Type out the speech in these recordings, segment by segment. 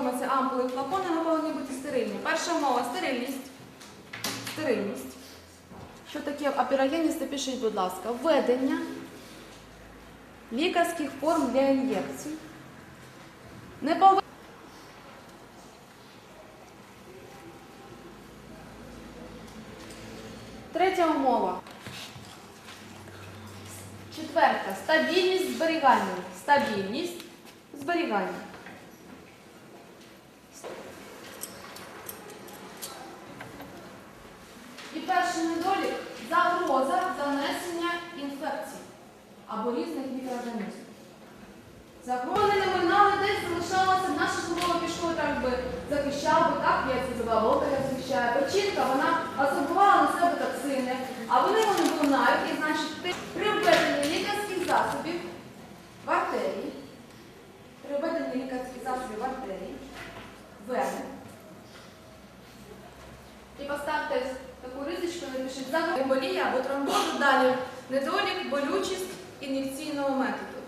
форми це ампули і флакони, вони повинні бути стерильні. Перша умова стерильність. Стерильність. Що таке апірогенність, пишіть, будь ласка, введення лікарських форм для ін'єкцій. Не повинні Третя умова. Четверта. Стабільність зберігання. Стабільність зберігання. Перший недолік загроза занесення інфекцій або різних мікроорганізмів. Загроза не минали десь залишалася, наша школа пішла так би захищав би, так, я це володаря захищає. Печінка, вона асорбувала на себе токсини, а вони вони лунають, і значить при введенні лікарських засобів в артерії, при введенні лікарських засобів в артерії, вени, і поставте таку ризичку напишіть загроза емболія або тромбозу, далі недолік, болючість ін'єкційного методу.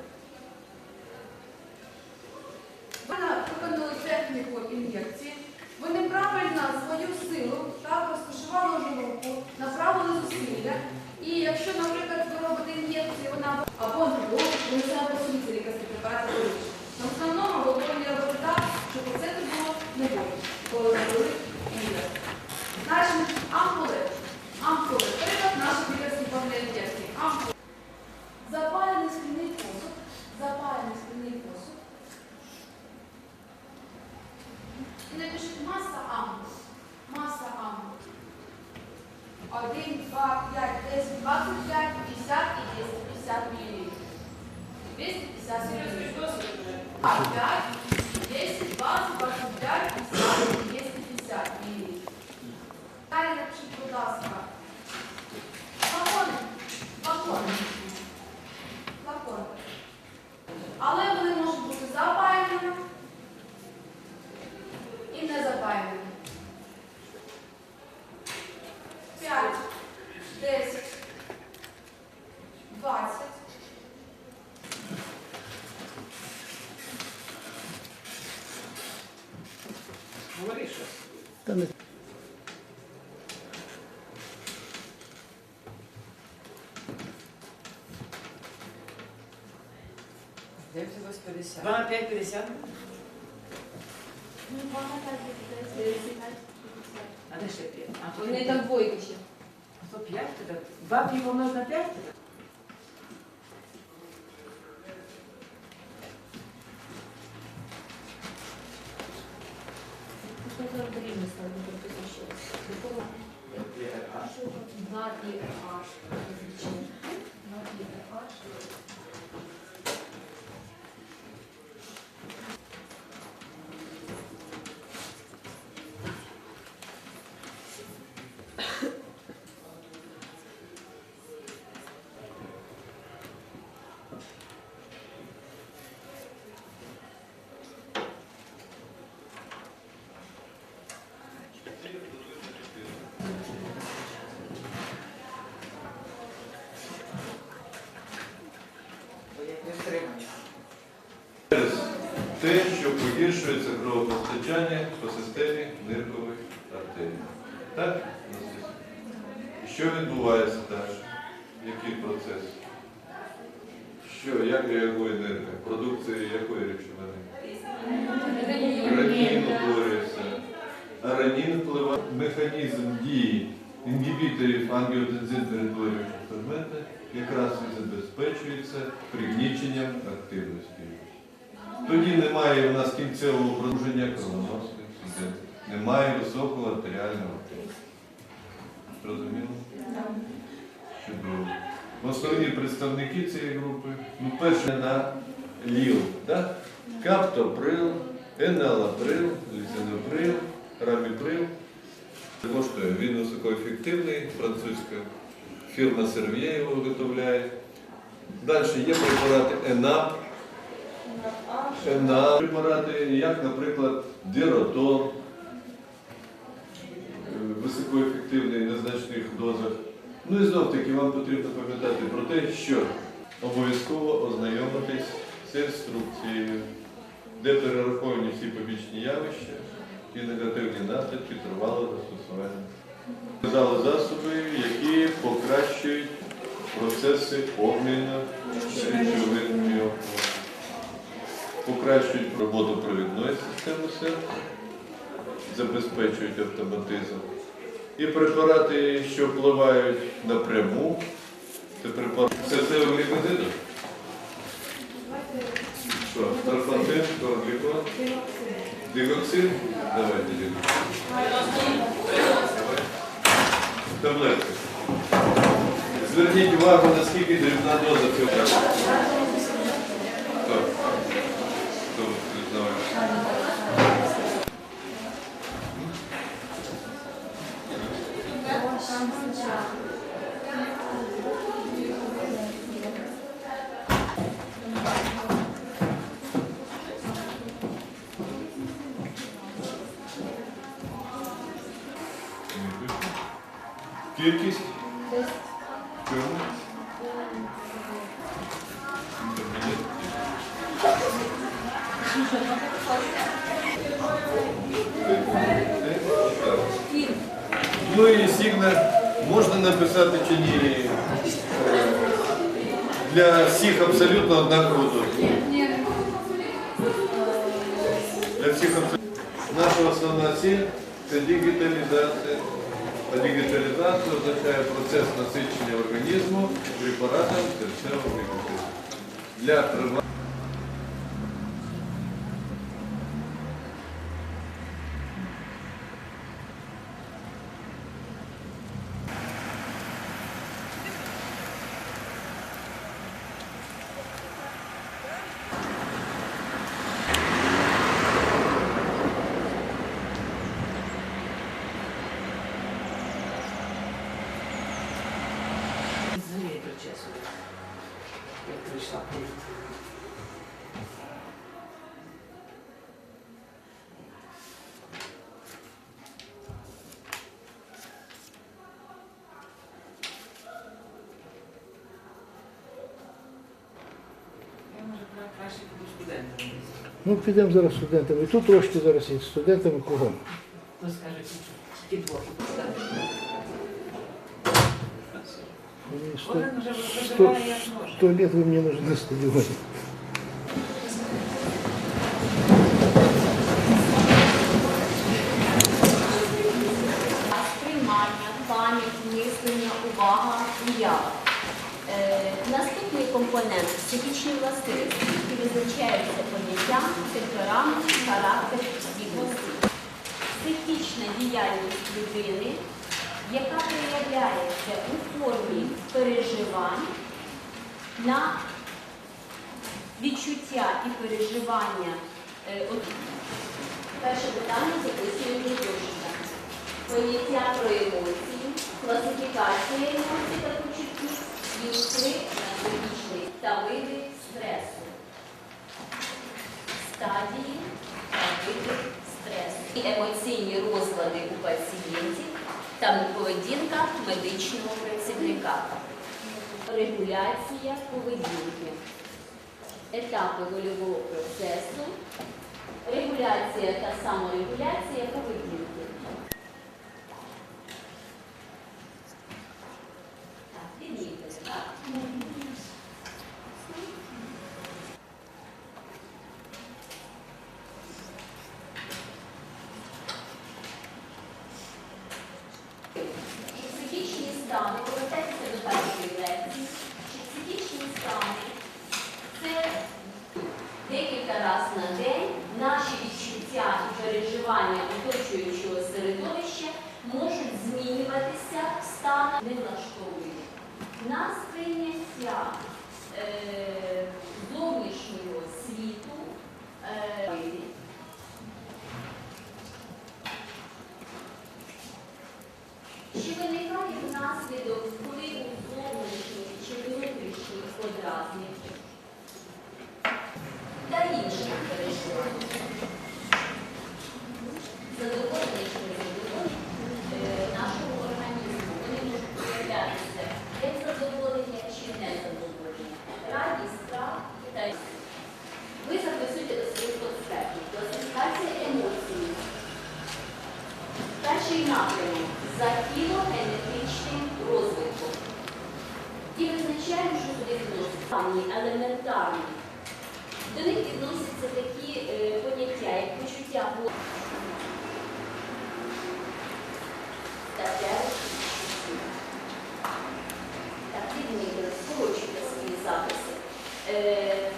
Вона виконали техніку ін'єкції, ви неправильно свою силу 아, 그. Де опять 50? 2 на 5 50? Ну, А де ще 5? А то Вони там двойки ще. А то 5 тоді? 2 пів помножити на 5 тоді? Що за рівність там не прописано ще раз? Якого? 2 і RH. Звичайно. 2 і RH. Бо я не втримаю. Через те, що погіршується кровопостачання по системі ниркових артерій. Так? Що відбувається далі? Який процес? Що, як реагує нирка? Продукція якої речовини? Ранін утворюється. Ранін впливає механізм дії інгібіторів ангіотензин-перетворюючого фермента якраз і забезпечується пригніченням активності. Тоді немає у нас кінцевого кровоносних судин. Немає високого артеріального тиску. Зрозуміло? Чудово. Основні представники цієї групи, ну, перше на ЛІЛ, да? каптоприл, еналаприл, лізиноприл, раміприл. Коштує, він високоефективний, французька фірма Серв'є виготовляє. Далі є препарати ЕНАП, ЕНАП препарати, як, наприклад, Діротон, е, високоефективний в незначних дозах. Ну і знов таки вам потрібно пам'ятати про те, що обов'язково ознайомитись з інструкцією. де перераховані всі побічні явища і негативні наслідки тривалого застосування. Дали засоби, які покращують процеси обміну речовин біопору, покращують роботу провідної системи серця, забезпечують автоматизм. І препарати, що впливають напряму, це препарати серцевих глікозидів. Що, тарфантин, кордикон, дигоксин? Давайте дигоксин. Таблетки. Зверніть увагу, наскільки дрібна доза цього. Кількість? Чому? Ну і сігна можна написати чи ні е, для всіх абсолютно однаково дозу. Ні, Для всіх абсолютно. Наша основна ціль це дігіталізація. А дігіталізація означає процес насичення організму препаратом серцевого глікозиду. Для тривалого Зрі причесую. Як прийшла. Я може кра- краще буду студентом. Ну, підемо зараз студентами. І тут трошки зараз і студентами кругом. Хто скаже, тільки двох. Мені сто, сто, сто лет ви мені нужны на стадіоні. сприймання, пам'ять, мислення, увага, уява. Е, наступний компонент психічні властивості, які визначаються поняттям, темперамент, характер, здібності. Психічна діяльність людини, яка проявляється у формі переживань на відчуття і переживання. Е, Перше питання записуємо до зошита. Поняття про емоції, класифікація емоцій та фільтри на логічний та види стресу. Стадії та види стресу. Емоційні розлади у пацієнтів та поведінка медичного працівника. Регуляція поведінки. Етапи вольового процесу. Регуляція та саморегуляція поведінки. Так, підійдете, так? Психічні стани, повертайтеся до першої лекції. Психічні стани це декілька на день наші відчуття і переживання оточуючого середовища можуть змінюватися станом не влаштовують. Нас прийняття е, зовнішнього світу е, Чи виникає внаслідок впливу зовнішніх чи внутрішніх подразників та інших переживань? Задоволені чи незадоволені е, нашого організму. Вони можуть проявлятися як задоволення чи незадоволення, радість, страх та ви записуєте до своїх процесів. Перший напрямок за філогенетичним розвитком. І визначаємо, що туди відноситься Самі елементарні. До них відносяться такі е, поняття, як почуття голоду. Таке. Так, відмітили, скорочуйте свої записи. Е,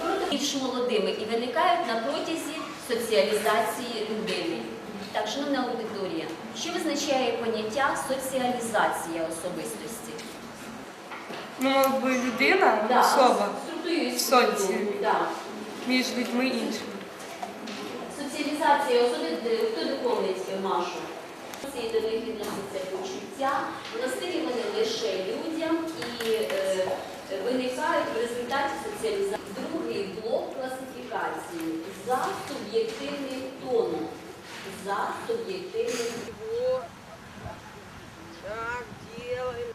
проти більш молодими і виникають на протязі соціалізації людини. Так, шановна аудиторія, що визначає поняття соціалізація особистості? Ну, якби людина, Да, особа структурує в соціумі. да. між людьми іншими. Соціалізація особи, хто доповнить Машу? До них відносяться почуття, властиві вони лише людям і е, виникають в результаті соціалізації. Другий блок класифікації за суб'єктивним тоном. За суб'єктивним Так, делаем.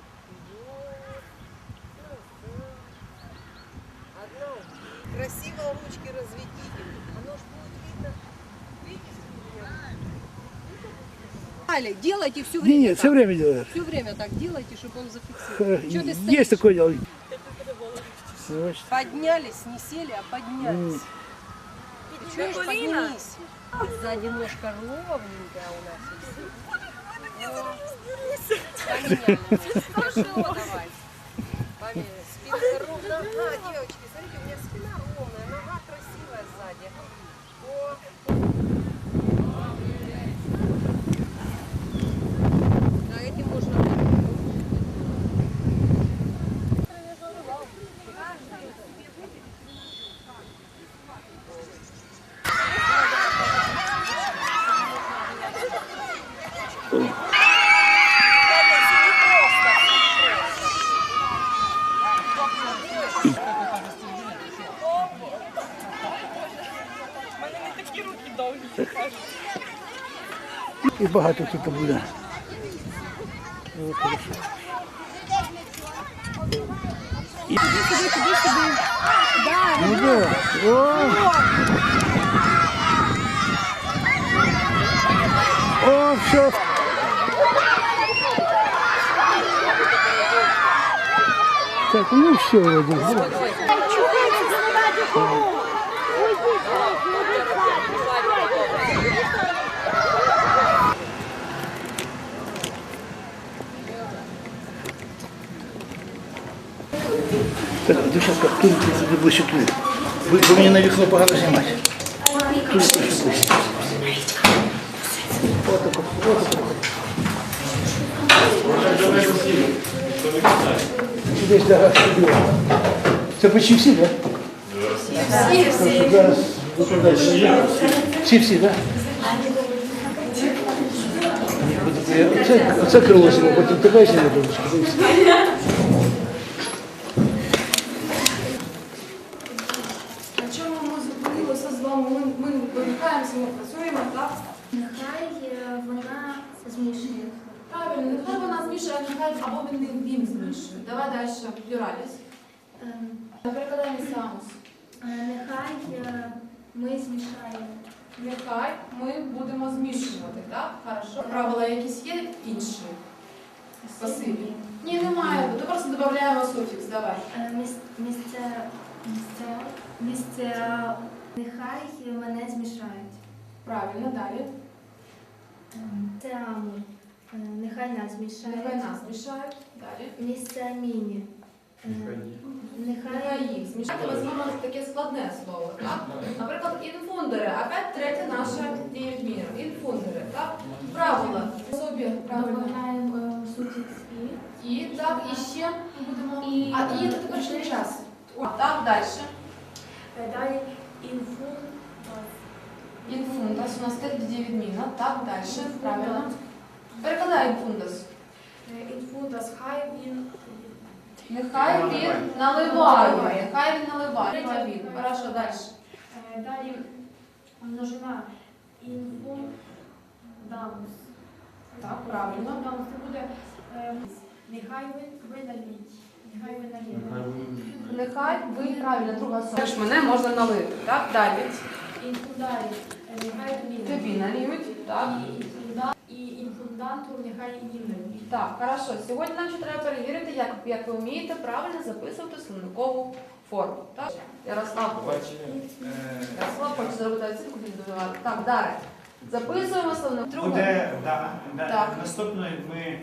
Одно. Красиво ручки разведите. Оно ж будет видно. Видите, у меня? Али, Делайте все Не, время нет, все время делают. Все время так делайте, чтобы он зафиксировал. Х- Чё ты Есть стоишь? такое дело. Значит, Поднялись, не сели, а поднялись. Ты чё ж поднимись? Сзади ножка ровненькая у нас. О, Поменяли. Хорошо, давай. Поменяли. Спинка ровно. Ага, девочки, і багато тут буде. Ну, да. О! О, все. Так, ну все вроде. Так, дівчатка, тут туди ближче. Ви, ви мені на вікно погано знімати. Туди ближче ближче. Отако, отако. Десь дорога сюди. Це почти всі, так? Всі, всі. Зараз викладаєш. Всі, всі, так? Оце, крило зімо, потім тебе зімо, донечка. На чому ми зупинилися з вами? Ми, ми вимикаємося, ми працюємо, так? Нехай е, вона змішує. Правильно, вона нехай або він, він, змішує. Давай далі, плюраліс. Ем, Перекладаємо самус. е, Нехай е, ми змішаємо. Нехай ми будемо змішувати, так? Хорошо. Правила якісь є інші? Спасибі. Ні, немає. То просто додаємо суфікс, давай. Місце, місце, місце, нехай мене змішають. Правильно, далі. Ем, Це аму. Е, Нехай нас змішають. Нехай нас змішають. Далі. Місце міні. Е, Нехай їх змішати. Візьмемо таке складне слово, так? Наприклад, інфундери. Опять третє наше дієвмір. Інфундери, так? Правила. Собі, правильно. додаємо е, і. І так, і ще будемо. І- А і це теперішній час. Так, далі. Е, Далі інфу. Інфундас у нас теж відміна. Так, далі. Правильно. Перекладай інфундас. Інфундас, хай він. Нехай він наливає. Нехай він наливає. Третя він. Хорошо, далі. Е, Далі множина інфу дамус. Так, правильно. Дамус це буде е, нехай ви видаліть. Нехай ви наліво. Нехай ви правильно, друга особа. Мене можна налити. Так, далі. Інфу далі. Е, Нехай він. Тобі наліють. Так. І інфу да- І інфу коменданту нехай іменить. Так, хорошо. Сьогодні нам ще треба перевірити, як, як ви вмієте правильно записувати словникову форму. Так? Ярослав хоче. Ярослав хоче зробити оцінку індивідуально. Так, Даре. Записуємо словникову. Буде да, да. Так. наступною ми,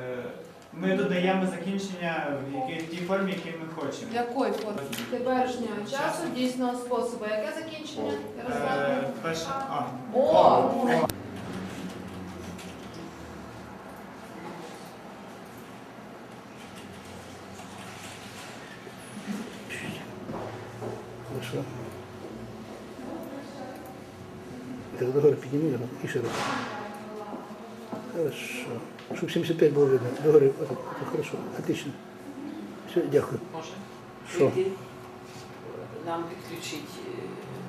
е, ми додаємо закінчення в якій тій формі, які ми хочемо. Якої форми? Теперішнього часу, дійсного способу. Яке закінчення, Ярослав? Е, перше, а, О! Хорошо. Так, догори підніму його і. Хорошо. Щоб 75 було видно. Догори, отак, отак, хорошо. Отлично. Все, дякую. Може Що? прийти, нам підключить е,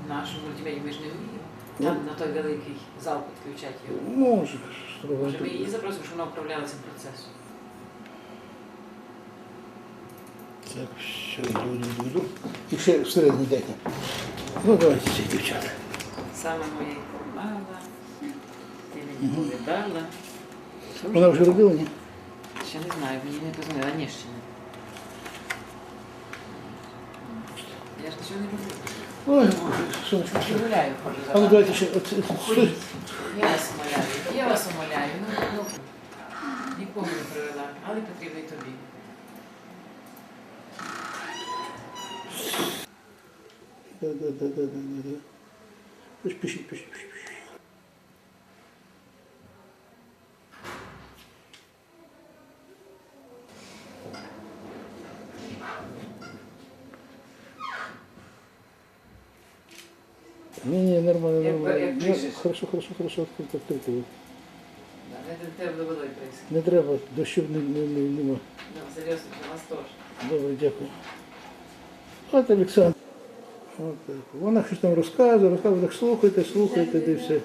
наш мультимедіа, ми ж не вміємо. Там на той великий зал підключати його. Може, Може, ми її запросимо, щоб вона управляла цим процесом. Так, все, йду, йду, йду. І ще всередині дайте. Ну, давайте дівчата. Саме моя помада, ти мені повідала. Вона вже робила, ні? Ще не знаю, мені не позвонила, ні, ще не. Я ж нічого не роблю. Ой, Боже, сонечко. Я гуляю, хожу за А ну давайте ще. От. Я вас умоляю, я вас умоляю. Ну, ну, нікому не привела, але потрібно й тобі. Да, да, да, да, да, да, да. Пишіть, пишіть. пишіть. Не, не, нормально, Як- нормально. як Ну, пишеш. Хорошо, хорошо, хорошо, відкрито, відкрито. Да, Не тебе водою прийти. Не треба, дощів не, не, не, нема. Да, серйозно, для вас теж. Добре, дякую. От Олександр. От так. Вона щось там розказує, розказує, так слухайте, слухайте, де все.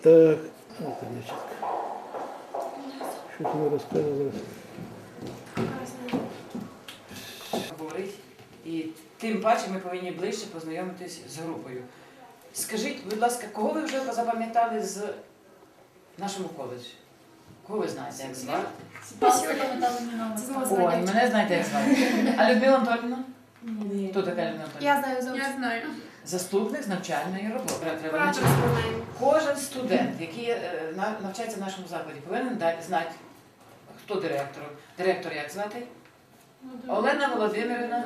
Так, от дівчатка. Щось вона розказує. Говорить. І тим паче ми повинні ближче познайомитись з групою. Скажіть, будь ласка, кого ви вже запам'ятали з нашому коледжі? Кого ви знаєте, як звати? Ой, мене знаєте, як звати. А Людмила Анатольовна? Ні. Хто така Людмила Анатольовна? Я знаю зовсім. Я знаю. Заступник з навчальної роботи. Кожен студент, який е, на- навчається в нашому закладі, повинен знати, хто директор. Директор як звати? Олена Володимирівна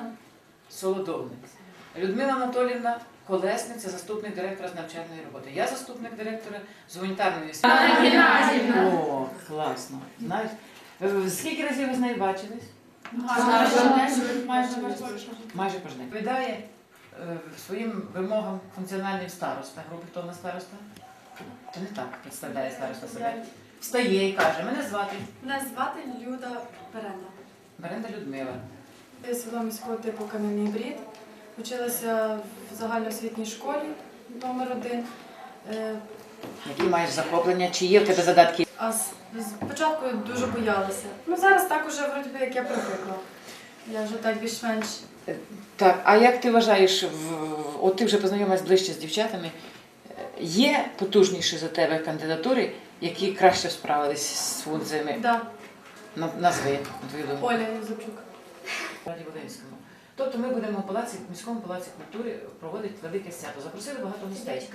Солодовник. Людмила Анатолівна Колесниця, заступник директора з навчальної роботи. Я заступник директора з гуманітарної освіти. О, класно. Знаєш, е, скільки разів ви з нею бачились? Майже кожен. Відповідає е, своїм вимогам функціональним староста. Групи хто в нас староста? Це не так представляє староста себе. Встає і каже, мене звати Мене звати Люда Беренда. Беренда Людмила. Я село міського типу Кам'яний Брід. Училася в загальноосвітній школі номер один. Е, Які маєш захоплення? Чи є в тебе задатки? А спочатку дуже боялася. Ну зараз так уже вроді би як я привикла. Я вже так більш-менш. Так, а як ти вважаєш, от ти вже познайомилась ближче з дівчатами, е, є потужніші за тебе кандидатури, які краще справились з функціями? Да, Назви, на твою думку. Оля Юзупчук. Раді Волинському. Тобто ми будемо в палаці, в міському палаці культури проводити велике свято. Запросили багато гостей.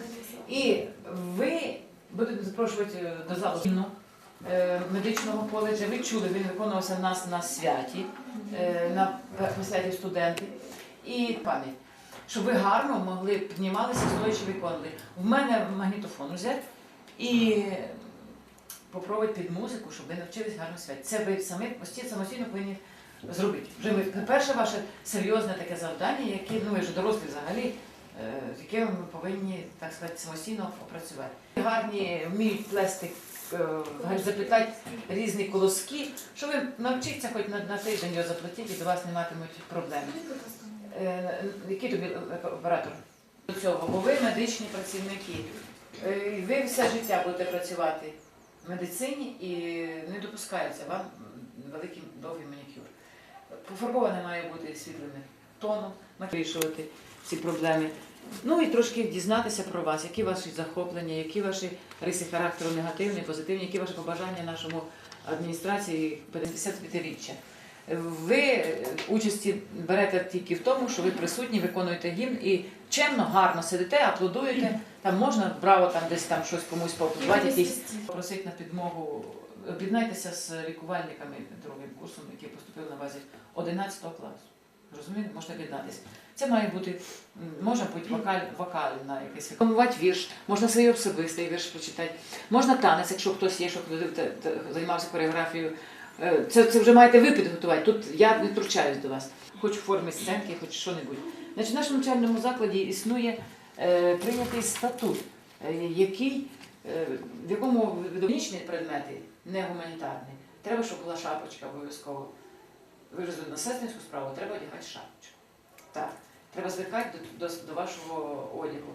І ви будете запрошувати до залу е, медичного коледжу. Ви чули, він виконувався в нас на святі, е, на, святі студенти. І пам'ять, щоб ви гарно могли піднімалися, стоячи виконували. В мене магнітофон взяти і попробувати під музику, щоб ви навчились гарно святі. Це ви самі постійно самостійно повинні зробити. Вже ви перше ваше серйозне таке завдання, яке ну ви дорослі взагалі, е, яке ви повинні так сказати самостійно опрацювати. Гарні вміють плести, е, заплітати різні колоски, що ви навчіться хоч на, на тиждень його заплатити, і до вас не матимуть проблем. Е, Який тобі оператор? До цього, бо ви медичні працівники. Ви все життя будете працювати в медицині і не допускається вам м, великий довгий манікюр. Пофарбоване має бути світлими тоном, вирішувати ці проблеми. Ну і трошки дізнатися про вас, які ваші захоплення, які ваші риси характеру негативні, позитивні, які ваші побажання нашому адміністрації 55-річчя. Ви участі берете тільки в тому, що ви присутні, виконуєте гімн і чемно, гарно сидите, аплодуєте. Там можна браво там десь там щось комусь поаплодувати, якісь просить на підмогу. Об'єднайтеся з лікувальниками другим курсом, який поступив на базі 11 класу. Розумієте, можна об'єднатися. Це має бути, м, може бути вокаль, вокальна якась, комувати вірш, можна свій особистий вірш прочитати, можна танець, якщо хтось є, що займався хореографією. Е, Це, це вже маєте ви підготувати. Тут я не втручаюсь до вас, хоч в формі сценки, хоч що-небудь. Значить, в нашому навчальному закладі існує е, прийнятий статут, е, який, е, в якому видовнічні предмети, не гуманітарний. Треба, щоб була шапочка обов'язково. Ви ж на сестринську справу треба одягати шапочку. Так. Треба звикати до, до, до вашого одягу.